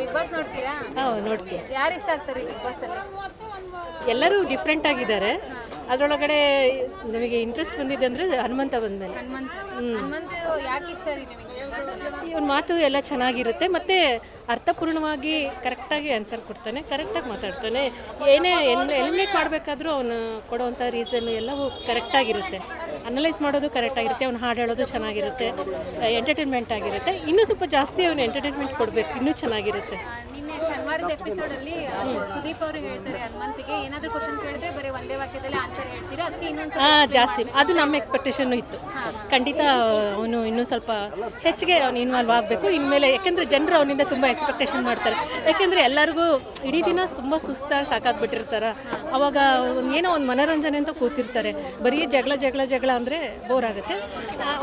Big boss ನೋಡ್ತೀರಾ? ಹಾಂ ನೋಡ್ತೀವಿ ಯಾರು ಇಷ್ಟ ಆಗ್ತಾರೆ ಬಿಗ್ ಬಾಸ್ ಅಲ್ಲಿ? ಎಲ್ಲರೂ ಡಿಫ್ರೆಂಟ್ ಆಗಿದ್ದಾರೆ. ಅದರೊಳಗಡೆ ನಮಗೆ ಇಂಟ್ರೆಸ್ಟ್ ಬಂದಿದೆ ಅಂದರೆ ಹನುಮಂತ ಬಂದಮೇಲೆ. ಹನುಮಂತ. ಹನುಮಂತ ಯಾಕೆ ಇಷ್ಟ ರೀ ನಿಮಗೆ? ಇವನ ಮಾತು ಎಲ್ಲ ಚೆನ್ನಾಗಿರುತ್ತೆ. ಮತ್ತು ಅರ್ಥಪೂರ್ಣವಾಗಿ ಕರೆಕ್ಟಾಗಿ ಆನ್ಸರ್ ಕೊಡ್ತಾನೆ ಕರೆಕ್ಟಾಗಿ ಮಾತಾಡ್ತಾನೆ. ಏನೇ ಎಲಿಮಿನೇಟ್ ಮಾಡಬೇಕಾದ್ರೂ ಅವನು ಕೊಡುವಂಥ ರೀಸನ್ ಎಲ್ಲವೂ ಕರೆಕ್ಟಾಗಿರುತ್ತೆ ಅನಲೈಸ್ ಮಾಡೋದು ಕರೆಕ್ಟ್ ಆಗಿರುತ್ತೆ, ಅವ್ನು ಹಾಡು ಹೇಳೋದು ಚೆನ್ನಾಗಿರುತ್ತೆ ಎಂಟರ್ಟೈನ್ಮೆಂಟ್ ಆಗಿರುತ್ತೆ. ಇನ್ನೂ ಸ್ವಲ್ಪ ಜಾಸ್ತಿ ಅವನು ಎಂಟರ್ಟೈನ್ಮೆಂಟ್ ಕೊಡಬೇಕು, ಇನ್ನೂ ಚೆನ್ನಾಗಿರುತ್ತೆ. ನಿನ್ನೆ ಶನಿವಾರದ ಎಪಿಸೋಡ್ ಅಲ್ಲಿ ಸುದೀಪ್ ಅವರು ಹೇಳ್ತಾರೆ ಹನುಮಂತಿಗೆ ಏನಾದ್ರು ಕ್ವಶನ್ ಕೇಳಿದ್ರೆ ಬರೀ ಒಂದೇ ವಾಕ್ಯದಲ್ಲಿ ಆನ್ಸರ್ ಹೇಳ್ತೀರಾ? ಅದಕ್ಕೆ ಇನ್ನೊಂದು ಜಾಸ್ತಿ. ಅದು ನಮ್ಮ ಎಕ್ಸ್ಪೆಕ್ಟೇಷನ್ ಇತ್ತು. ಖಂಡಿತ ಅವನು ಇನ್ನೂ ಸ್ವಲ್ಪ ಹೆಚ್ಚಿಗೆ ಅವನು ಇನ್ವಾಲ್ವ್ ಆಗಬೇಕು. ಇನ್ಮೇಲೆ ಯಾಕೆಂದರೆ ಜನರು ಅವನಿಂದ ತುಂಬ ಎಕ್ಸ್ಪೆಕ್ಟೇಷನ್ ಮಾಡ್ತಾರೆ. ಯಾಕೆಂದರೆ ಎಲ್ಲರಿಗೂ ಇಡೀ ದಿನ ತುಂಬ ಸುಸ್ತಾಗಿ ಸಾಕಾಗ್ಬಿಟ್ಟಿರ್ತಾರೆ. ಅವಾಗ ಏನೋ ಒಂದು ಮನೋರಂಜನೆ ಅಂತ ಕೂತಿರ್ತಾರೆ. ಬರೀ ಜಗಳ ಜಗಳ ಜಗಳ ಅಂದರೆ ಬೋರ್ ಆಗುತ್ತೆ.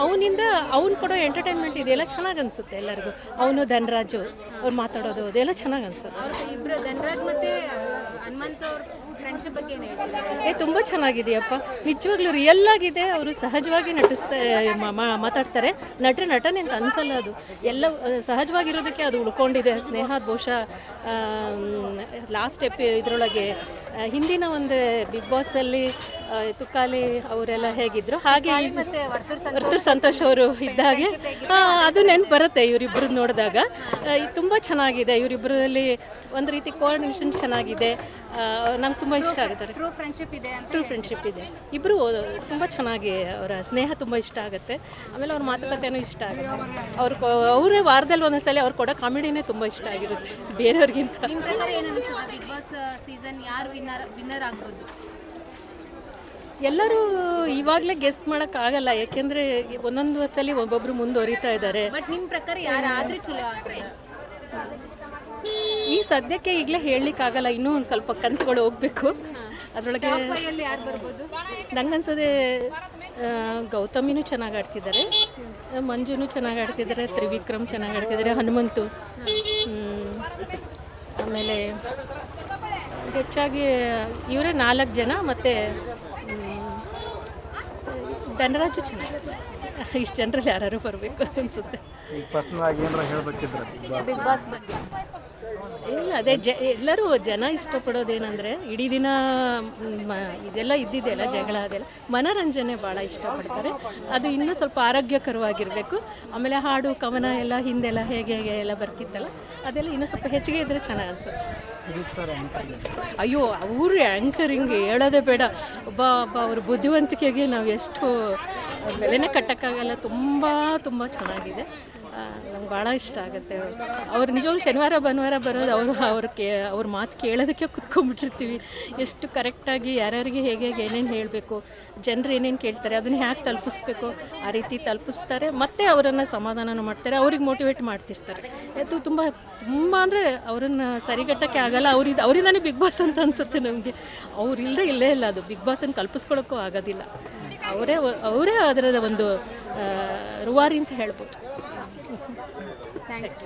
ಅವನಿಂದ ಅವ್ನು ಕೊಡೋ ಎಂಟರ್ಟೈನ್ಮೆಂಟ್ ಇದೆಲ್ಲ ಚೆನ್ನಾಗಿ ಅನಿಸುತ್ತೆ ಎಲ್ಲರಿಗೂ. ಅವನು ಧನರಾಜು ಅವ್ರು ಮಾತಾಡೋದು ಅದೆಲ್ಲ ಚೆನ್ನಾಗಿ ಅನಿಸುತ್ತೆ. ಅನ್ಸುತ್ತೆ ಇಬ್ಬರು ಧನರಾಜ್ ಮತ್ತೆ ಹನುಮಂತ ಅವ್ರ ಫ್ರೆಂಡ್ಶಿಪ್ ಬಗ್ಗೆ ಏನು ಏ ತುಂಬ ಚೆನ್ನಾಗಿದೆಯಪ್ಪ. ನಿಜವಾಗ್ಲೂ ರಿಯಲ್ ಆಗಿದೆ. ಅವರು ಸಹಜವಾಗಿ ನಟಿಸ್ತಾ ಮಾತಾಡ್ತಾರೆ. ನಟರ ನಟನೆ ಅಂತ ಅನ್ಸಲ್ಲ ಅದು. ಎಲ್ಲ ಸಹಜವಾಗಿರೋದಕ್ಕೆ ಅದು ಉಳ್ಕೊಂಡಿದೆ. ಸ್ನೇಹ ಬಹುಶಃ ಲಾಸ್ಟ್ ಎಪಿ ಇದರೊಳಗೆ ಹಿಂದಿನ ಒಂದು ಬಿಗ್ ಬಾಸಲ್ಲಿ ತುಕಾಲಿ ಅವರೆಲ್ಲ ಹೇಗಿದ್ರು? ಹಾಗೆ ವರ್ತೂರ್ ಸಂತೋಷ್ ಅವರು ಇದ್ದಾಗೆ. ಅದು ನೆನ್ಪು ಬರುತ್ತೆ ಇವರಿಬ್ಬರು ನೋಡಿದಾಗ ತುಂಬ ಚೆನ್ನಾಗಿದೆ. ಇವರಿಬ್ಬರಲ್ಲಿ ಒಂದು ರೀತಿ ಕೋಆರ್ಡಿನೇಷನ್ ಚೆನ್ನಾಗಿದೆ. ನಂಗೆ ತುಂಬ ಇಷ್ಟ ಆಗುತ್ತಾರೆ. ಟ್ರೂ ಫ್ರೆಂಡ್ಶಿಪ್ ಇದೆ ಟ್ರೂ ಫ್ರೆಂಡ್ಶಿಪ್ ಇದೆ. ಇಬ್ಬರು ತುಂಬ ಚೆನ್ನಾಗಿ ಅವರ ಸ್ನೇಹ ತುಂಬ ಇಷ್ಟ ಆಗುತ್ತೆ. ಆಮೇಲೆ ಅವ್ರ ಮಾತುಕತೆನೂ ಇಷ್ಟ ಆಗುತ್ತೆ. ಅವ್ರು ಅವರೇ ವಾರದಲ್ಲಿ ಒಂದೊಂದ್ಸಲ ಅವ್ರು ಕೊಡೋ ಕಾಮಿಡಿನೇ ತುಂಬ ಇಷ್ಟ ಆಗಿರುತ್ತೆ. ಬೇರೆಯವ್ರಿಗಿಂತ. ನಿಮ್ಮ ಪ್ರಕಾರ ಏನು ಅನಿಸ್ತದೆ ಬಿಗ್ ಬಾಸ್ ಸೀಸನ್ ಯಾರು ವಿನ್ನರ್ ವಿನ್ನರ್ ಆಗ್ಬೋದು? ಎಲ್ಲರೂ ಇವಾಗಲೇ ಗೆಸ್ ಮಾಡೋಕ್ಕಾಗಲ್ಲ. ಯಾಕೆಂದರೆ ಒಂದೊಂದು ಸಲ ಒಬ್ಬೊಬ್ಬರು ಮುಂದುವರಿತಾ ಇದ್ದಾರೆ. ಬಟ್ ನಿಮ್ಮ ಪ್ರಕಾರ ಯಾರು ಆದ್ರೆ ಚಲೋ ಆಗ್ತದೆ ಈ ಸದ್ಯಕ್ಕೆ ಈಗಲೇ ಹೇಳಲಿಕ್ಕಾಗಲ್ಲ ಇನ್ನೂ ಒಂದು ಸ್ವಲ್ಪ ಕಂತುಗಳು ಹೋಗಬೇಕು. ಅದರೊಳಗೆ ನಂಗೆ ಯಾರು ಬರ್ಬೋದು? ನಂಗನ್ಸೋದೆ ಗೌತಮಿನೂ ಚೆನ್ನಾಗಿ ಆಡ್ತಿದ್ದಾರೆ ಮಂಜುನು ಚೆನ್ನಾಗಿ ಆಡ್ತಿದ್ದಾರೆ ತ್ರಿವಿಕ್ರಮ್ ಚೆನ್ನಾಗಿ ಆಡ್ತಿದ್ದಾರೆ ಹನುಮಂತು. ಆಮೇಲೆ ಹೆಚ್ಚಾಗಿ ಇವರೇ ನಾಲ್ಕು ಜನ ಮತ್ತು ಧನರಾಜು ಚೆನ್ನಾಗಿ ಇಷ್ಟು ಜನರಲ್ಲಿ ಯಾರು ಬರಬೇಕು ಅನ್ಸುತ್ತೆ. ಪರ್ಸನಲ್ ಆಗಿ ಏನಾರ ಹೇಳ್ಬೇಕಿದ್ರೆ ಬಿಗ್ ಬಾಸ್ ಬಿಗ್ ಬಾಸ್ ಬಗ್ಗೆ. ಇಲ್ಲ, ಅದೇ ಜ, ಎಲ್ಲರೂ ಜನ ಇಷ್ಟಪಡೋದೇನೆಂದರೆ ಇಡೀ ದಿನ, ಮ, ಇದೆಲ್ಲ ಇದ್ದಿದೆಯಲ್ಲ ಜಗಳ ಅದೆಲ್ಲ. ಮನೋರಂಜನೆ ಭಾಳ ಇಷ್ಟಪಡ್ತಾರೆ. ಅದು ಇನ್ನೂ ಸ್ವಲ್ಪ ಆರೋಗ್ಯಕರವಾಗಿರಬೇಕು. ಆಮೇಲೆ ಹಾಡು, ಕವನ ಎಲ್ಲ ಹಿಂದೆಲ್ಲ ಹೇಗೆ ಹೇಗೆ ಎಲ್ಲ ಬರ್ತಿತ್ತಲ್ಲ, ಅದೆಲ್ಲ ಇನ್ನೂ ಸ್ವಲ್ಪ ಹೆಚ್ಚಿಗೆ ಇದ್ದರೆ ಚೆನ್ನಾಗಿ ಅನಿಸುತ್ತೆ. ಅಯ್ಯೋ, ಅವರು ಆ್ಯಂಕರಿಂಗ್ ಹೇಳೋದೇ ಬೇಡ. ಒಬ್ಬ ಒಬ್ಬ ಅವ್ರ ಬುದ್ಧಿವಂತಿಕೆಗೆ ನಾವು ಎಷ್ಟು, ಬೆಲೆನೇ ಕಟ್ಟೋಕ್ಕಾಗಲ್ಲ, ತುಂಬ ತುಂಬ ಚೆನ್ನಾಗಿದೆ. ನಂಗೆ ಭಾಳ ಇಷ್ಟ ಆಗುತ್ತೆ ಅವ್ರು. ನಿಜವಾಗ್ಲೂ ಶನಿವಾರ, ಭಾನುವಾರ ಬರೋದು ಅವರು, ಅವ್ರ ಕೇ, ಅವ್ರ ಮಾತು ಕೇಳೋದಕ್ಕೆ ಕುತ್ಕೊಂಡ್ಬಿಟ್ಟಿರ್ತೀವಿ. ಎಷ್ಟು ಕರೆಕ್ಟಾಗಿ ಯಾರ್ಯಾರಿಗೆ ಹೇಗೆ ಹೇಗೆ ಏನೇನು ಹೇಳಬೇಕು, ಜನರು ಏನೇನು ಕೇಳ್ತಾರೆ, ಅದನ್ನು ಯಾಕೆ ತಲುಪಿಸ್ಬೇಕು, ಆ ರೀತಿ ತಲುಪಿಸ್ತಾರೆ, ಮತ್ತು ಅವರನ್ನು ಸಮಾಧಾನನೂ ಮಾಡ್ತಾರೆ, ಅವ್ರಿಗೆ ಮೋಟಿವೇಟ್ ಮಾಡ್ತಿರ್ತಾರೆ. ಅದು ತುಂಬ ತುಂಬ ಅಂದರೆ ಅವರನ್ನು ಸರಿಗಟ್ಟಕ್ಕೆ ಆಗಲ್ಲ ಅವ್ರಿದ್ದು ಅವರಿಂದಾನೇ ಬಿಗ್ ಬಾಸ್ ಅಂತ ಅನಿಸುತ್ತೆ ನಮಗೆ. ಅವ್ರಿಲ್ಲದೆ ಇಲ್ಲೇ ಇಲ್ಲ ಅದು. ಬಿಗ್ ಬಾಸನ್ನು ಕಲ್ಪಿಸ್ಕೊಳ್ಳೋಕ್ಕೂ ಆಗೋದಿಲ್ಲ. ಅವರೇ ಅವರೇ ಅದರ ಒಂದು ರೂವಾರಿ ಅಂತ ಹೇಳ್ಬೋದು. ಥ್ಯಾಂಕ್ಸ್